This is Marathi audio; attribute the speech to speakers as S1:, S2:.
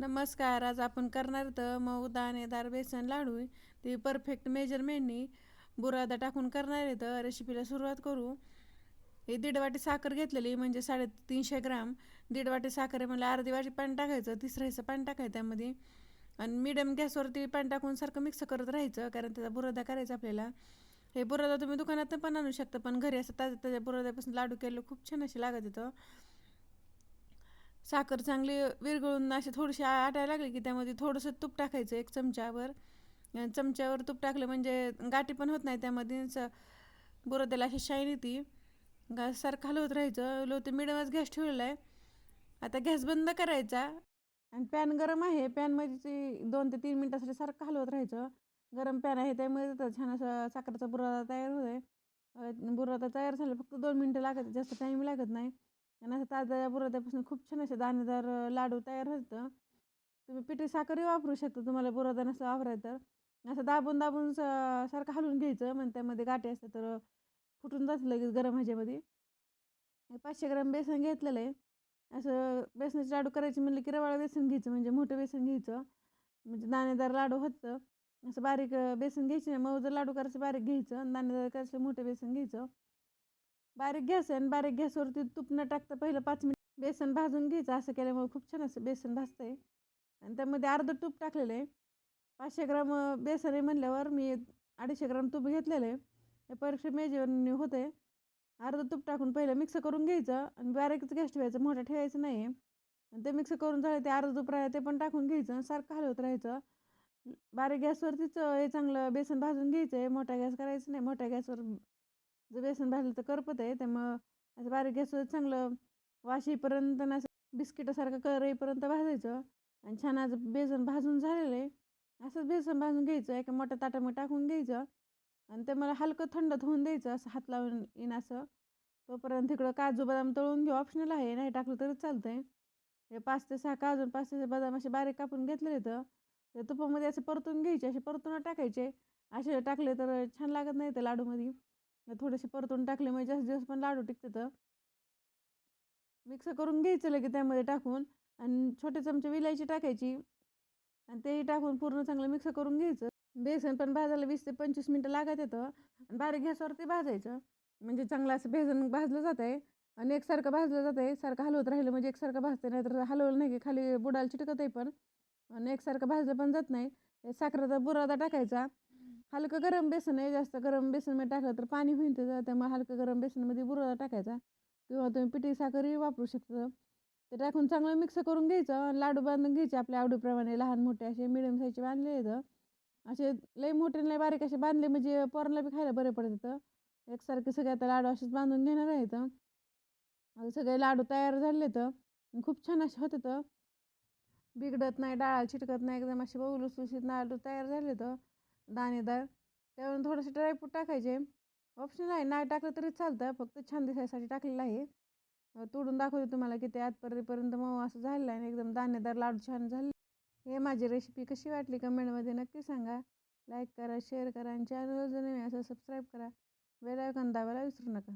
S1: नमस्कार आज आपण करणार तर मऊ दाणेदार बेसन लाडू. ते परफेक्ट मेजरमेंटनी बुरादा टाकून करणार आहे तर रेसिपीला सुरुवात करू. हे दीड वाटी साखर घेतलेली म्हणजे साडेतीनशे ग्राम. दीड वाटी साखर आहे म्हणजे अर्धी वाटी पाणी टाकायचं तिसरं हिस्सा पाणी टाकायचं त्यामध्ये. आणि मिडियम गॅसवरती पाणी टाकून सारखं मिक्स करत राहायचं कारण त्याचा बुरादा करायचा आपल्याला. हे बुरादा तुम्ही दुकानात पण आणू शकता पण घरी असं ताज्या ताज्या बुराद्यापासून लाडू केलं खूप छान असे लागत येतं साखर चांगली विरघळून अशी थोडीशी आटायला लागली की त्यामध्ये थोडंसं तूप टाकायचं एक चमच्यावर. चमच्यावर तूप टाकलं म्हणजे गाठी पण होत नाही त्यामध्ये बुरद्याला अशी शाईन येते. गॅस सारखं हलवत राहायचं. लो ते मिडियमच गॅस ठेवलेला आहे. आता गॅस बंद करायचा. आणि पॅन गरम आहे. पॅनमध्ये दोन ते तीन मिनटासाठी सारखं हलवत राहायचं. गरम पॅन आहे त्यामध्ये छान असं साखरेचा बुरादा तयार होत आहे बुरादा तयार झाला फक्त दोन मिनटं लागत जास्त टाईम लागत नाही. आणि असं ताज्या बुराद्यापासून खूप छान असे दाणेदार लाडू तयार होतं. तुम्ही पिठी साखरही वापरू शकता तुम्हाला बुरादा नसं वापरायचं तर. असं दाबून दाबून स सारखं हलवून घ्यायचं म्हणजे त्यामध्ये गाठी असतं तर फुटून जातं लगेच गरम ह्याच्यामध्ये. पाचशे ग्राम बेसन घेतलेलं आहे. असं बेसनाचे लाडू करायचे म्हणलं की रवाळं बेसन घ्यायचं म्हणजे मोठं बेसन घ्यायचं. म्हणजे दाणेदार लाडू होतं. असं बारीक बेसन घ्यायचं नाही मग जर लाडू करायचं बारीक घ्यायचं. दाणेदार करायचं मोठं बेसन घ्यायचं. बारीक गॅस आहे आणि बारीक गॅसवरती तूप न टाकता पहिलं पाच मिनिट बेसन भाजून घ्यायचं. असं केल्यामुळे खूप छान असं बेसन भाजतं आहे आणि त्यामध्ये अर्धं तूप टाकलेलं आहे. पाचशे ग्राम बेसन आहे म्हणल्यावर मी अडीचशे ग्राम तूप घेतलेलं आहे. हे परीक्षा मेजेवर होते अर्धं तूप टाकून पहिलं मिक्स करून घ्यायचं आणि बारीकच गॅस ठेवायचं. मोठं ठेवायचं नाही आणि ते मिक्स करून झालं ते अर्धं तूप राहिलं ते पण टाकून घ्यायचं सारखं हलवत राहायचं. बारीक गॅसवरतीच हे चांगलं बेसन भाजून घ्यायचं आहे मोठा गॅस करायचं नाही. मोठ्या गॅसवर जर बेसन भाजलं तर करपत आहे त्यामुळं असं बारीक गॅसवर चांगलं वाशीपर्यंत ना बिस्किटासारखं करईपर्यंत भाजायचं आणि छान आज बेसन भाजून झालेलं आहे. असंच बेसन भाजून घ्यायचं एका मोठ्या ताटामध्ये टाकून घ्यायचं आणि ते मला हलकं थंड धुवून द्यायचं असं हात लावून येईन असं. तोपर्यंत तिकडं काजू बदाम तळून घेऊ ऑप्शनल आहे नाही टाकलं तरी चालतं आहे हे पाच ते सहा काजू पाच ते बदाम असे बारीक कापून घेतलेले तर ते तुपामध्ये असे परतून घ्यायचे असे परतून टाकायचे. असे टाकले तर छान लागत नाही ते लाडूमध्ये. थोडेसे परतून टाकले म्हणजे जास्त दिवस पण लाडू टिकते तर. मिक्स करून घ्यायचं लगे त्यामध्ये टाकून आणि छोटे चमचे विलायची टाकायची आणि तेही टाकून पूर्ण चांगलं मिक्स करून घ्यायचं. बेसन पण भाजायला वीस ते पंचवीस मिनटं लागत येतं आणि बारीक गॅसवरती भाजायचं. म्हणजे चांगलं असं बेसन भाजलं जात आहे आणि एकसारखं भाजलं जात आहे सारखं हलवत राहिलं म्हणजे एकसारखं भाजते नाही तर हलवलं नाही की खाली बुडाला चिटकत आहे पण. आणि एकसारखं भाजलं पण जात नाही. साखरेचा बुरादा टाकायचा. हलकं गरम बेसन आहे जास्त गरम बेसनमध्ये टाकलं तर पाणी होईल त्याचं. त्यामुळे हलकं गरम बेसनमध्ये बुरा टाकायचा. किंवा तुम्ही पिठी साखरही वापरू शकता. ते टाकून चांगलं मिक्स करून घ्यायचं लाडू बांधून घ्यायचे. आपल्या आवडीप्रमाणे लहान मोठे असे मिडियम साईजचे बांधले आहेत. असे लई मोठे लई बारीक असे बांधले म्हणजे पोरांना बी खायला बरे पडतात एकसारखे सगळे आता लाडू असेच बांधून घेणार आहेत. सगळे लाडू तयार झाले तर खूप छान असे होते तर बिघडत नाही डाळ चिटकत नाही एकदम असे बहुलुसलुशीत लाडू तयार झाले तर दाणेदार त्यावरून थोडंसं ड्रायफ्रूट टाकायचे. ऑप्शनल आहे नाही टाकलं तरी चालतं फक्त छान दिसायसाठी टाकलेलं आहे. तोडून दाखवते तुम्हाला की ते आजपर्यंत मऊ असं झालेलं आहे एकदम दाणेदार लाडू छान झाले. हे माझी रेसिपी कशी वाटली कमेंटमध्ये नक्की सांगा. लाईक करा शेअर करा आणि चॅनल जर नाही असं सबस्क्राईब करा. बेल आयकॉन दाबायला विसरू नका.